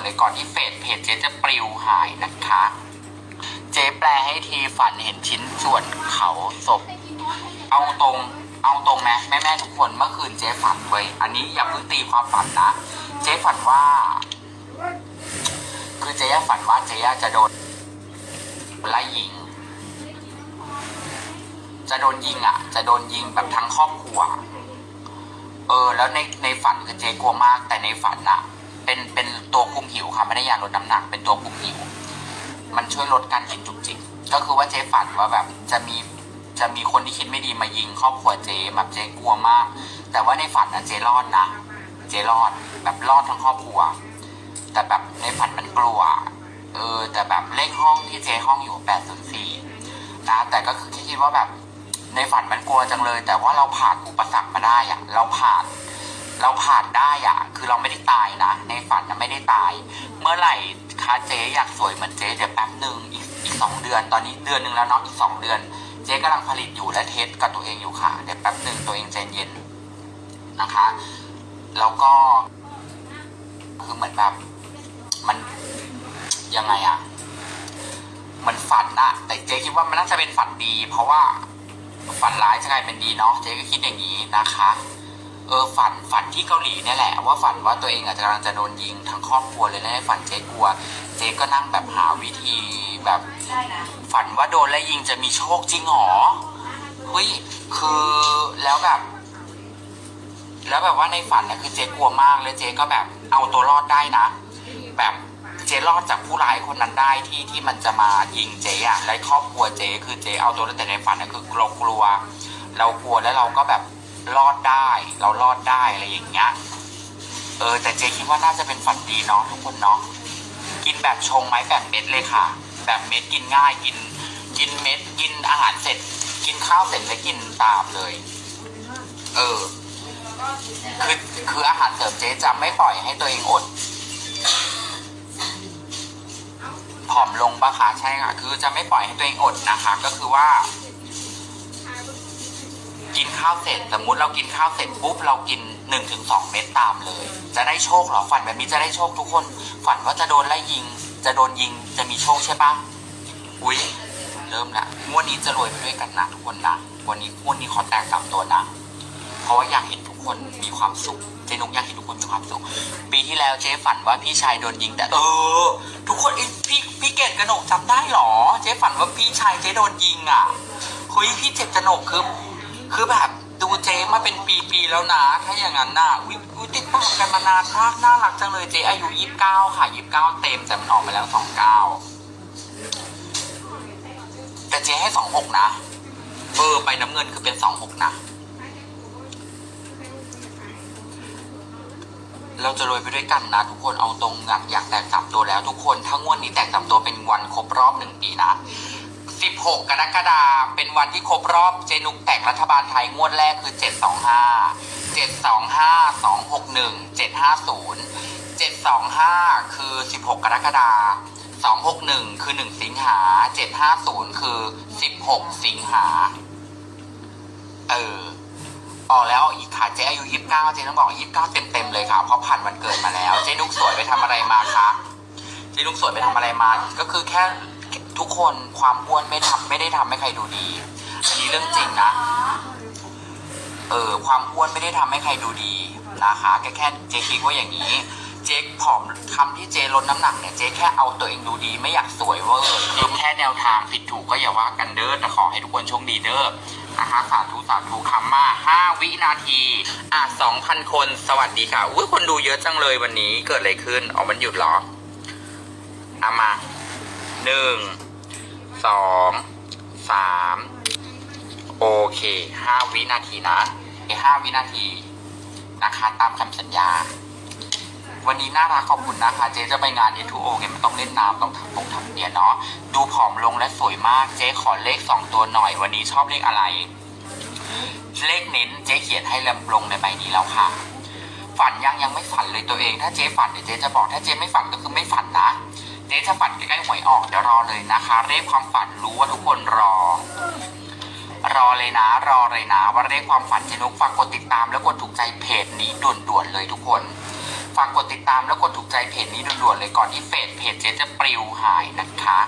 วนเลยก่อนที่เฟซเพจเจ๊จะปลิวหายนะคะ เจ๊แปลให้ทีฝันเห็นชิ้นส่วนเขาศพ เอาตรงเอาตรงไหมแม่แม่ๆทุกคนเมื่อคืนเจ๊ฝันเว้ยอันนี้อย่าเพิ่งตีความฝันนะ เจ๊ฝันว่า คือเจ๊ฝันว่าเจ๊จะโดนไล่ยิง จะโดนยิงอะ จะโดนยิงแบบทั้งครอบครัวเออ แล้วในในฝันคือเจ๊กลัวมากแต่ในฝันอะ เป็นเป็น ตัวคุมหิวค่ะไม่ได้ยาลดน้ำหนัก เป็นตัวคุมหิว มันช่วยลดการกินจุกจิกก็คือว่าเจ๊ฝันว่าแบบจะมีจะมีคนที่คิดไม่ดีมายิงครอบครัวเจ๊แบบเจ๊กลัวมาก แต่ว่าในฝันนะเจ๊รอดนะเจ๊รอดแบบรอดทั้งครอบครัว แต่แบบในฝันมันกลัวเออแต่แบบเลขห้องที่เจ๊ห้องอยู่804นะแต่ก็คือคิดว่าแบบในฝันมันกลัวจังเลย แต่ว่าเราผ่านอุปสรรคมาได้อะเราผ่าน เราผ่านได้อะคือเราไม่ได้ตายนะ ในฝันนะไม่ได้ตาย เมื่อไหร่คะเจ๊อยากสวยเหมือนเจ๊เดี๋ยวแป๊บหนึ่งอีกอีกสองเดือน ตอนนี้เดือนหนึ่งแล้วเนาะอีกสองเดือน เจ๊กำลังผลิตอยู่และเทสกับตัวเองอยู่ค่ะเดี๋ยวแป๊บหนึ่งตัวเองใจเย็นนะคะ แล้วก็ คือเหมือนแบบมันยังไงอะมันฝันอะแต่เจ๊คิดว่ามันน่าจะเป็นฝันดี เพราะว่าฝันร้ายจะกลายเป็นดีเนาะเจ๊ก็คิดอย่างนี้นะคะ เออฝันฝันที่เกาหลีเนี่ยแหละว่าฝันว่าตัวเองอาจจะกำลังจะโดนยิงทั้งครอบครัวเลยนะในฝันเจ๊กลัว เจ๊ก็นั่งแบบหาวิธีแบบใช่นะฝันว่าโดนและยิงจะมีโชคจริงหรอเฮ้ยคือแล้วแบบ แล้วแบบว่าในฝันนะคือเจ๊กลัวมากแล้วเจ๊ก็แบบเอาตัวรอดได้นะ แบบเจ๊รอดจากผู้ร้ายคนนั้นได้ที่ที่มันจะมายิงเจ๊อะและครอบครัวเจ๊คือเจ๊เอาตัวรอดแต่ในฝันนะคือเรากลัว เรากลัวแล้วเราก็แบบ รอดได้ เรารอดได้อะไรอย่างเงี้ยเออแต่เจ๊คิดว่าน่าจะเป็นฝันดีเนาะทุกคนเนาะกินแบบชงไหมแบบเม็ดเลยค่ะ แบบเม็ดกินง่ายกิน กินเม็ดกินอาหารเสร็จ กินข้าวเสร็จแล้วกินตามเลย เออคือคืออาหารเสริมเจ๊จะไม่ปล่อยให้ตัวเองอดผอมลงปะคะใช่ค่ะ คือจะไม่ปล่อยให้ตัวเองอดนะคะ ก็คือว่า กินข้าวเสร็จสมมุติเรากินข้าวเสร็จปุ๊บเรากินหนึ่งถึงสองเม็ดตามเลย จะได้โชคเหรอฝันแบบนี้จะได้โชคทุกคน ฝันว่าจะโดนไล่ยิง จะโดนยิงจะมีโชคใช่ปะอุ๊ยเริ่มละงวดนี้จะรวยไปด้วยกันนะทุกคนนะวันนี้งวดนี้ขอแตกสามตัวนะเพราะว่าอยากเห็นทุกคนมีความสุขเจนุกอยากเห็นทุกคนมีความสุข ปีที่แล้วเจ๊ฝันว่าพี่ชายโดนยิง แต่เออ ทุกคนไอยพี่พี่เกดกระหนกจำได้หรอ เจ๊ฝันว่าพี่ชายเจ๊โดนยิงอะเฮ้ยพี่เจ็บกระหนกคือ คือแบบดูเจ๊มาเป็นปีๆแล้วนะ ถ้าอย่างนั้นน่ะวิวติดตามกันมานานมากน่ารักจังเลยเจ๊อายุยี่สิบเก้าค่ะยี่สิบเก้าเต็มแต่มันออกมาแล้วสองเก้าแต่เจ๊ให้สองหกนะเออไปน้ำเงินคือเป็นสองหกนะ เราจะรวยไปด้วยกันนะ ทุกคนเอาตรงอยากอยากแตกสามตัวแล้ว ทุกคนถ้างวดนี้แตกสามตัวเป็นวันครบรอบหนึ่งปีนะ 16 กรกฎาคมเป็นวันที่ครบรอบเจนุกแตกรัฐบาลไทยงวดแรกคือ 725 725 261 750 725 คือ 16 กรกฎาคม261 คือ 1 สิงหา 750 คือ 16 สิงหา เออออกแล้วอีกค่ะเจ๊อายุ 29 เจ๊ต้องบอก 29 เต็มๆเลยค่ะเพราะผ่านวันเกิดมาแล้ว เจ๊นุกสวยไปทำอะไรมาคะ เจ๊นุกสวยไปทำอะไรมา ก็คือแค่ ทุกคนความอ้วนไม่ทำไม่ได้ทำให้ใครดูดีอันนี้เรื่องจริงนะ เออความอ้วนไม่ได้ทำให้ใครดูดีนะคะแค่แค่เจ๊คิดว่าอย่างนี้ เจ๊ผอมคำที่เจ๊ลดน้ำหนักเนี่ยเจ๊แค่เอาตัวเองดูดี ไม่อยากสวยเวอร์คือแค่แนวทางผิดถูกก็อย่าว่ากันเด้อแต่ขอให้ทุกคนโชคดีเด้อนะคะสาธุสาธุคำมาห้าวินาที อะสองพันคนสวัสดีค่ะอุ้ยคนดูเยอะจังเลยวันนี้เกิดอะไรขึ้นอ๋อมันหยุดเหรอเอามา หนึ่งสองสามโอเคห้าวินาทีนะห้าวินาทีนะคะตามคำสัญญา วันนี้น่ารักขอบคุณนะคะ เจ๊จะไปงาน A2O ไงมันต้องเล่นน้ำต้องทำปงทำเนียนเนาะดูผอมลงและสวยมากเจ๊ขอเลขสองตัวหน่อย วันนี้ชอบเลขอะไร เลขเน้นเจ๊เขียนให้ลำลงในใบนี้แล้วค่ะ ฝันยังยังไม่ฝันเลยตัวเอง ถ้าเจ๊ฝันเดี๋ยวเจ๊จะบอกถ้าเจ๊ไม่ฝันก็คือไม่ฝันนะ เจ๊จะฝันใกล้ๆหวยออกเดี๋ยวรอเลยนะคะ เลขความฝันรู้ว่าทุกคนรอ รอเลยนะ รอเลยนะว่าเลขความฝันเจนุกฝากกดติดตามแล้วกดถูกใจเพจนี้ด่วนๆเลยทุกคนฝากกดติดตามแล้วกดถูกใจเพจนี้ด่วนๆเลยก่อนที่เฟซเพจเจ๊จะปลิวหายนะคะ